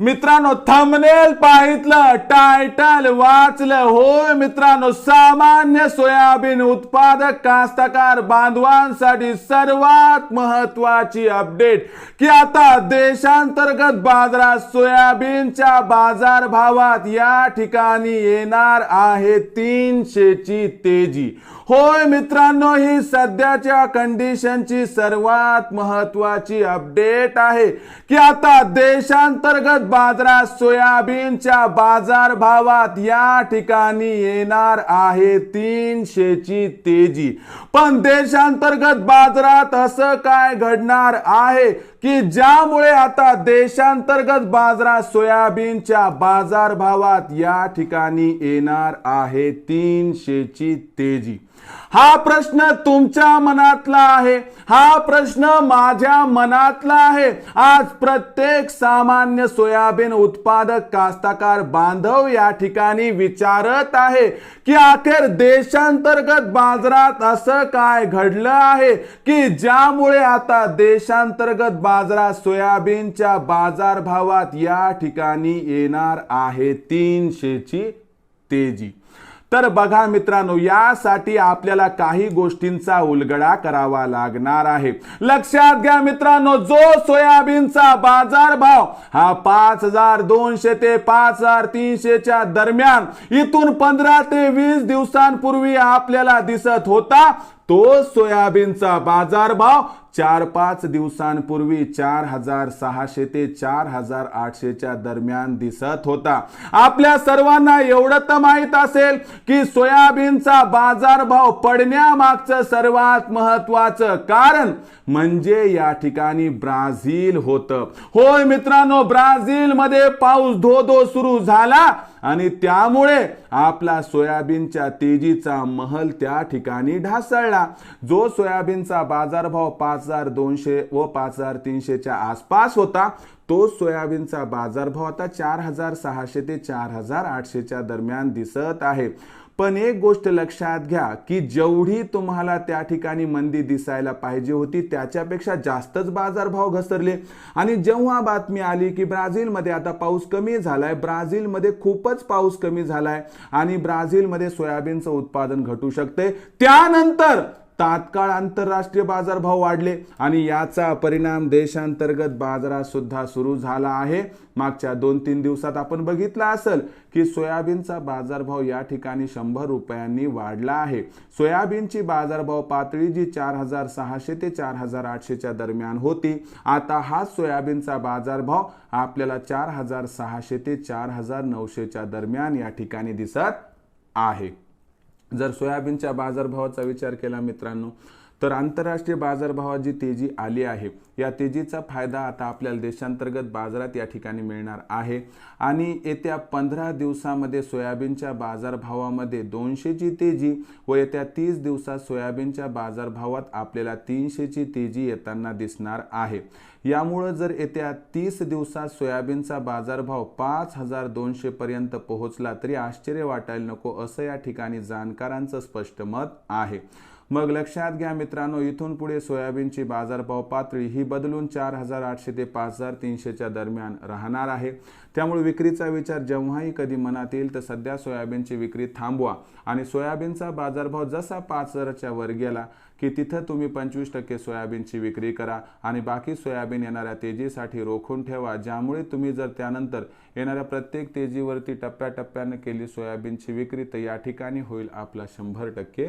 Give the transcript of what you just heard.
मित्रांनो thumbnail पाहितलं title वाचलं. होय मित्रांनो सामान्य सोयाबीन उत्पादक कास्तकार बांधवांसाठी सर्वात महत्वाची अपडेट की आता देशांतर्गत बाजारात सोयाबीनच्या बाजार भावात या ठिकाणी येणार आहे तीनशेची तेजी. होय मित्रांनो ही सध्याच्या कंडिशनची सर्वात महत्वाची अपडेट आहे. की आता देशांतर्गत बाजारात सोयाबीनच्या बाजार भावात या ठिकाणी येणार आहे तीनशेची तेजी. पण देशांतर्गत बाजारात असं काय घडणार आहे की ज्यामुळे आता देशांतर्गत बाजारात सोयाबीनच्या बाजार भावात या ठिकाणी येणार आहे तीनशेची तेजी? हा प्रश्न तुमच्या मनातला आहे. हा प्रश्न माझ्या मनातला आहे. आज प्रत्येक सामान्य सोया सोयाबीन उत्पादक कास्तकार बांधव या ठिकाणी विचारत आहे की अखेर देशांतर्गत बाजारात असं काय घडलं आहे की ज्यामुळे आता देशांतर्गत बाजारात सोयाबीनच्या बाजारभावात या ठिकाणी येणार आहे तीनशेची तेजी? तर बघा मित्रांनो यासाठी आपल्याला काही गोष्टींचा उलगडा करावा लागणार आहे. लक्षात घ्या मित्रांनो जो सोयाबीनचा बाजार भाव हा पाच हजार दोनशे ते पाच हजार तीनशेच्या दरम्यान इथून पंधरा ते वीस दिवसांपूर्वी आपल्याला दिसत होता तो सोयाबीनचा बाजारभाव चार पाच दिवसांपूर्वी चार हजार सहाशे ते चार हजार आठशेच्या दरम्यान दिसत होता. आपल्या सर्वांना एवढं तर माहीत असेल की सोयाबीनचा बाजारभाव पडण्यामागचं सर्वात महत्वाचं कारण म्हणजे या ठिकाणी ब्राझील होतं. होय मित्रांनो ब्राझीलमध्ये पाऊस धो धो सुरू झाला आणि त्यामुळे आपला सोयाबीनच्या तेजीचा महल त्या ठिकाणी ढासळला. जो सोयाबीनचा बाजारभाव पाच हजार दोनशे व पाच हजार तीनशेच्या आसपास होता तो सोयाबीनचा बाजारभाव आता चार हजार सहाशे ते चार हजार आठशेच्या दरम्यान दिसत आहे. पण एक गोष्ट लक्षात घ्या की जेवढी तुम्हाला त्या ठिकाणी मंदी दिसायला पाहिजे होती त्याच्यापेक्षा जास्तच बाजारभाव घसरले. आणि जेव्हा बातमी आली की ब्राझीलमध्ये आता पाऊस कमी झालाय ब्राझीलमध्ये खूपच पाऊस कमी झालाय आणि ब्राझीलमध्ये सोयाबीनचं उत्पादन घटू शकते त्यानंतर तात्काळ आंतरराष्ट्रीय बाजारभाव वाढले आणि याचा परिणाम देशांतर्गत बाजारात सुद्धा सुरू झाला आहे. मागच्या दोन तीन दिवसात आपण बघितलं असेल की सोयाबीनचा बाजारभाव या ठिकाणी शंभर रुपयांनी वाढला आहे. सोयाबीनची बाजारभाव पातळी जी चार हजार सहाशे ते चार हजार आठशेच्या दरम्यान होती आता हा सोयाबीनचा बाजारभाव आपल्याला चार हजार सहाशे ते चार हजार नऊशेच्या दरम्यान या ठिकाणी दिसत आहे. जर सोयाबीनच्या बाजारभावाचा विचार केला मित्रांनो तर आंतरराष्ट्रीय बाजारभावात जी तेजी आली आहे. या तेजीचा फायदा आता आपल्याला देशांतर्गत बाजारात या ठिकाणी मिळणार आहे. आणि येत्या पंधरा दिवसामध्ये सोयाबीनच्या बाजारभावामध्ये दोनशेची तेजी व येत्या तीस दिवसात सोयाबीनच्या बाजारभावात आपल्याला तीनशेची तेजी येताना दिसणार आहे. यामुळं जर येत्या तीस दिवसात सोयाबीनचा बाजारभाव पाच हजार दोनशेपर्यंत पोहोचला तरी आश्चर्य वाटायला नको असं या ठिकाणी जाणकारांचं स्पष्ट मत आहे. मग लक्षात घ्या मित्रांनो इथून पुढे सोयाबीनची बाजारभाव पातळी ही बदलून चार हजार आठशे ते पाच हजार तीनशेच्या दरम्यान राहणार आहे. त्यामुळे विक्रीचा विचार जेव्हाही कधी मनात येईल तर सध्या सोयाबीनची विक्री थांबवा. आणि सोयाबीनचा बाजारभाव जसा पाच हजारच्या वर गेला की तिथं तुम्ही पंचवीस टक्के सोयाबीनची विक्री करा आणि बाकी सोयाबीन येणाऱ्या तेजीसाठी रोखून ठेवा ज्यामुळे तुम्ही जर त्यानंतर येणाऱ्या प्रत्येक तेजीवरती टप्प्याटप्प्यानं केली सोयाबीनची विक्री तर या ठिकाणी होईल आपला शंभर टक्के